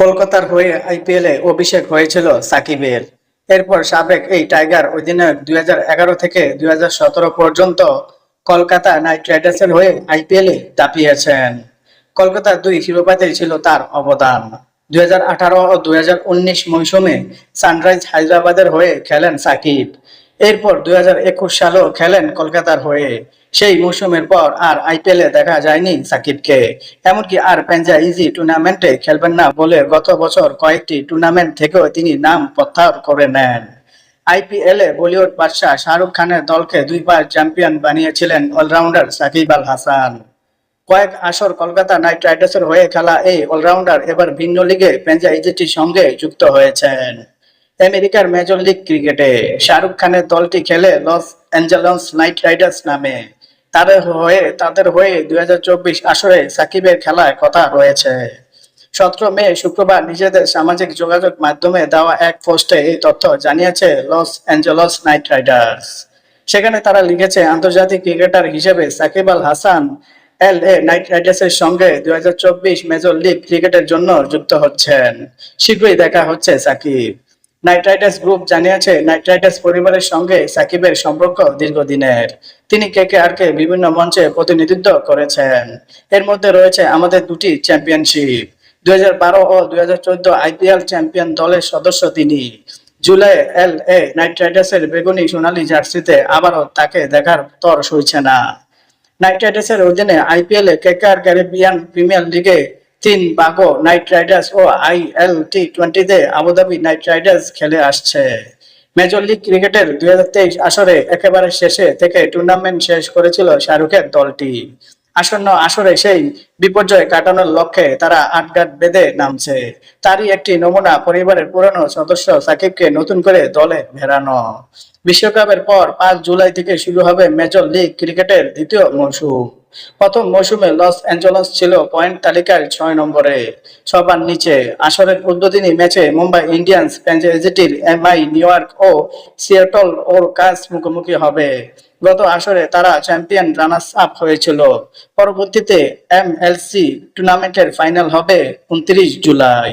কলকাতার হয়ে আইপিএলে অভিষেক হয়েছিল সাকিবের এরপর সাবেক এই টাইগার অধিনায়ক দুই থেকে দুই পর্যন্ত কলকাতা নাইট রাইডার্সের হয়ে আইপিএলে দাপিয়েছেন। কলকাতার দুই শিরোপাতেই ছিল তার অবদান। দুই হাজার আঠারো ও দুই হাজার উনিশ মৌসুমে সানরাইজ হায়দ্রাবাদের হয়ে খেলেন সাকিব। এরপর দুই সালেও খেলেন কলকাতার হয়ে। সেই মৌসুমের পর আর আইপিএলে দেখা যায়নি সাকিবকে। এমনকি আর ইজি টুর্নামেন্টে খেলবেন না বলে গত বছর কয়েকটি টুর্নামেন্ট থেকেও তিনি নাম প্রত্যাহার করে নেন। আইপিএলে বলিউড বাদশাহ শাহরুখ খানের দলকে দুইবার চ্যাম্পিয়ন বানিয়েছিলেন অলরাউন্ডার সাকিব আল হাসান। কয়েক আসর কলকাতা নাইট রাইডার্সের হয়ে খেলা এই অলরাউন্ডার এবার ভিন্ন লিগে ফ্র্যাঞ্চাইজিটির সঙ্গে যুক্ত হয়েছেন। আমেরিকার মেজর লিগ ক্রিকেটে শাহরুখ খানের দলটি খেলে লস অ্যাঞ্জেলস নাইট রাইডার্স নামে। তাদের হয়ে তাদের হয়ে দুই আসরে সাকিবের খেলায় কথা রয়েছে। সতেরো মে, শুক্রবার নিজেদের সামাজিক যোগাযোগ মাধ্যমে দেওয়া এক পোস্টে এই তথ্য জানিয়েছে লস অ্যাঞ্জেলস নাইট রাইডার্স সেখানে তারা লিখেছে, আন্তর্জাতিক ক্রিকেটার হিসেবে Shakib Al Hasan L A Knight রাইডার্সের সঙ্গে দুই হাজার চব্বিশ মেজর লিগ ক্রিকেটের জন্য যুক্ত হচ্ছেন। শীঘ্রই দেখা হচ্ছে সাকিব। নাইট রাইডার্স গ্রুপ জানিয়েছে নাইট রাইডার্স পরিবারের সঙ্গে সাকিবের সম্পর্ক দীর্ঘদিনের। তিনি কে কে আর কে বিভিন্ন মঞ্চে প্রতিনিধিত্ব করেছেন। এর মধ্যে রয়েছে আমাদের দুটি চ্যাম্পিয়নশিপ। দুই ও দুই আইপিএল চ্যাম্পিয়ন দলের সদস্য তিনি। জুলাই এল এ নাইট রাইডার্সের বেগুনি সোনালী জার্সিতে আবারও তাকে দেখার তর সইছে না। নাইট রাইডার্সের অধীনে আইপিএল এ কেকার ক্যারিবিয়ান প্রিমিয়ার লিগে তিন বাগো নাইট রাইডার্স ও আইএল টি টোয়েন্টিতে আবুধাবি নাইট রাইডার্স খেলে আসছে। মেজর লিগ ক্রিকেটের দুই আসরে একেবারে শেষে থেকে টুর্নামেন্ট শেষ করেছিল শাহরুখের দলটি। আসন্ন আসরে সেই বিপর্যয় কাটানোর লক্ষ্যে তারা আটঘাট বেঁধে নামছে। তারই একটি নমুনা পরিবারের পুরনো সদস্য সাকিবকে নতুন করে দলে ফেরানো বিশ্বকাপের পর পাঁচ জুলাই থেকে শুরু হবে মেজর লিগ ক্রিকেটের দ্বিতীয় মৌসুম। প্রথম মৌসুমে লস অ্যাঞ্জেলস ছিল পয়েন্ট তালিকার ছয় নম্বরে। সবার নিচে আসরের উদ্বোধনী ম্যাচে মুম্বাই ইন্ডিয়ান্স ফ্র্যাঞ্চাইজিটির এমআই নিউ ইয়র্ক ও সিয়াটল ওর কাজ মুখোমুখি হবে। গত আসরে তারা চ্যাম্পিয়ন রানার্স আপ হয়েছিল। পরবর্তীতে এমএলসি টুর্নামেন্টের ফাইনাল হবে উনত্রিশ জুলাই।